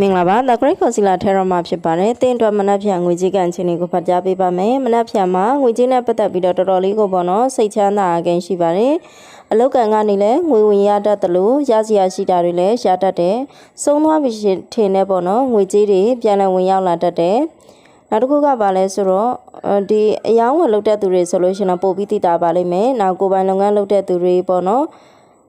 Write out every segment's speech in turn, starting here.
မင်္ဂလာပါ The Great Concealer Terra မှာဖြစ်ပါတယ်။တင်းအတွက်မနက်ဖြန်ငွေကြေးကန်ချင်းတွေကိုဖတ်ကြားပေးပါမယ်။မနက်ဖြန်မှာငွေကြေးနဲ့ပတ်သက်ပြီးတော့တော်တော်လေးကိုပေါ့နော်စိတ်ချမ်းသာအကင်းရှိပါတယ်။အလောက်ကန်ကနေလည်းငွေဝင်ရတတ်တယ်လို့ရစီရရှိတာတွေလည်းရတတ်တယ်။သုံးသွားပြီရှင်ထင်တဲ့ပေါ့နော်ငွေကြေးတွေပြန်လည်ဝင်ရောက်လာတတ်တယ်။နောက်တစ်ခုကပါလဲဆိုတော့အဲဒီအယောင်းဝယ်လုပ်တဲ့သူတွေဆိုလို့ရှိရင်တော့ပို့ပြီးတည်တာပါလိမ့်မယ်။နောက်ကိုယ်ပိုင်လုပ်ငန်းလုပ်တဲ့သူတွေပေါ့နော်။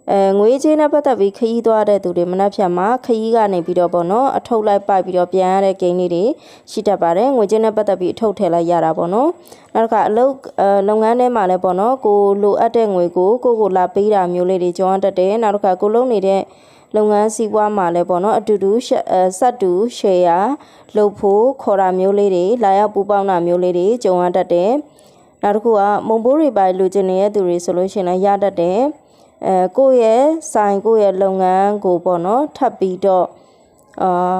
အဲငွေချင်းနဲ့ပတ်သက်ပြီးခရီးသွားတဲ့သူတွေမနှက်ဖြတ်မှာခရီးကနေပြီးတော့ပေါ့နော်အထုပ်လိုက်ပိုက်ပြီးတော့ပြန်ရတဲ့ဂိမ်းလေးတွေရှိတတ်ပါတယ်ငွေချင်းနဲ့ပတ်သက်ပြီးအထုပ်ထည့်လိုက်ရတာပေါ့နော်နောက်တစ်ခါအလုပ်အဲလုပ်ငန်းထဲမှာလည်းပေါ့နော်ကိုလိုအပ်တဲ့ငွေကိုကိုကိုလာပေးတာမျိုးလေးတွေကြောင်းတတ်တယ်နောက်တစ်ခါကိုလုံးနေတဲ့လုပ်ငန်းစီးပွားမှာလည်းပေါ့နော်အတူတူဆက်တူ share လုပ်ဖို့ခေါ်တာမျိုးလေးတွေလာရောက်ပူပေါင်းတာမျိုးလေးတွေကြုံရတတ်တယ်နောက်တစ်ခုကမုံဘိုးတွေပိုင်လူကျင်နေတဲ့သူတွေဆိုလို့ရှိရင်လည်းရတတ်တယ် အဲကိုယ့်ရဲ့ဆိုင်ကိုယ့်ရဲ့လုပ်ငန်းကိုပေါ့နော်ထပ်ပြီးတော့အာ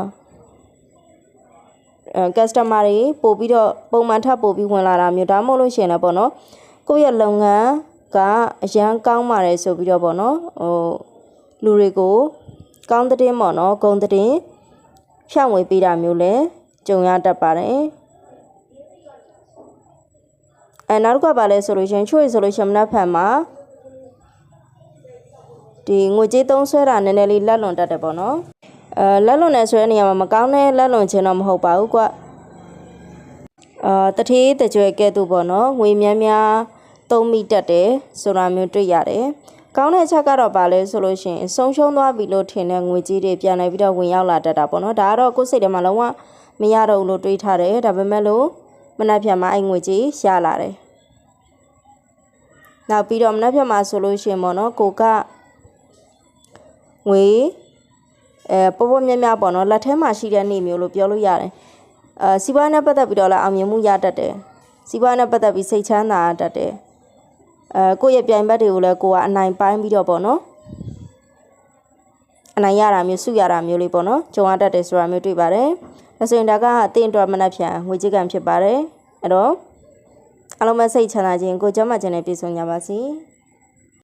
အဲ customer တွေပို့ပြီးတော့ပုံမှန်ထပ်ပို့ပြီးဝင်လာတာမျိုးဒါမှမဟုတ်လို့ရှိရင်လည်းပေါ့နော်ကိုယ့်ရဲ့လုပ်ငန်းကအရန်ကောင်းပါတယ်ဆိုပြီးတော့ပေါ့နော်ဟိုလူတွေကိုကောင်းတဲ့ပေါ့နော်ဂုံတဲ့ဖြန့်ဝေပေးတာမျိုးလည်းကြုံရတတ်ပါတယ်အဲနောက်တစ်ခုကပါလဲဆိုလို့ရှိရင်ချွေဆိုလို့ရှိရင်မနက်ဖြန်မှာ ဒီငွေကြေးသုံးဆွဲတာနည်းနည်းလေးလက်လွန်တတ်တယ်ပေါ့နော်အဲလက်လွန်နေဆွဲနေရမှာမကောင်းတဲ့လက်လွန်ခြင်းတော့မဟုတ်ပါဘူးကွအာတထေးတကြွယ်ကဲ့သို့ပေါ့နော်ငွေများများသုံးမိတတ်တယ်ဆိုတာမျိုးတွေ့ရတယ်ကောင်းတဲ့အချက်ကတော့ပါလဲဆိုလို့ရှိရင်ဆုံးရှုံးသွားပြီလို့ထင်တဲ့ငွေကြေးတွေပြန်လည်ပြီးတော့ဝင်ရောက်လာတတ်တာပေါ့နော်ဒါကတော့ကိုယ်စိတ်ထဲမှာလုံးဝမရတော့ဘူးလို့တွေးထားတယ်ဒါပေမဲ့လို့မနှက်ဖြတ်မှာအဲ့ငွေကြေးရလာတယ်နောက်ပြီးတော့မနှက်ဖြတ်မှာဆိုလို့ရှိရင်ပေါ့နော်ကိုက ငွေအဲပေါ်ပေါ်မြတ်မြတ်ပေါ့နော်လက်ထဲမှာရှိတဲ့နေမျိုးလို့ပြောလို့ရတယ်အဲစီးပွားနဲ့ပတ်သက်ပြီးတော့လည်းအောင်မြင်မှုရတတ်တယ်စီးပွားနဲ့ပတ်သက်ပြီးစိတ်ချမ်းသာတတ်တယ်အဲကိုယ့်ရဲ့ပြိုင်ဘက်တွေကိုလည်းကိုကအနိုင်ပိုင်းပြီးတော့ပေါ့နော်အနိုင်ရတာမျိုးစုရတာမျိုးလေးပေါ့နော်ကြုံရတတ်တယ်ဆိုတာမျိုးတွေ့ပါတယ်ဒါဆိုရင်ဒါကအသင်အတွက်မနှက်ဖြန်ငွေကြေးကံဖြစ်ပါတယ်အဲ့တော့အားလုံးပဲစိတ်ချမ်းသာခြင်းကိုကြမ်းမှခြင်းနဲ့ပြည့်စုံကြပါစေ။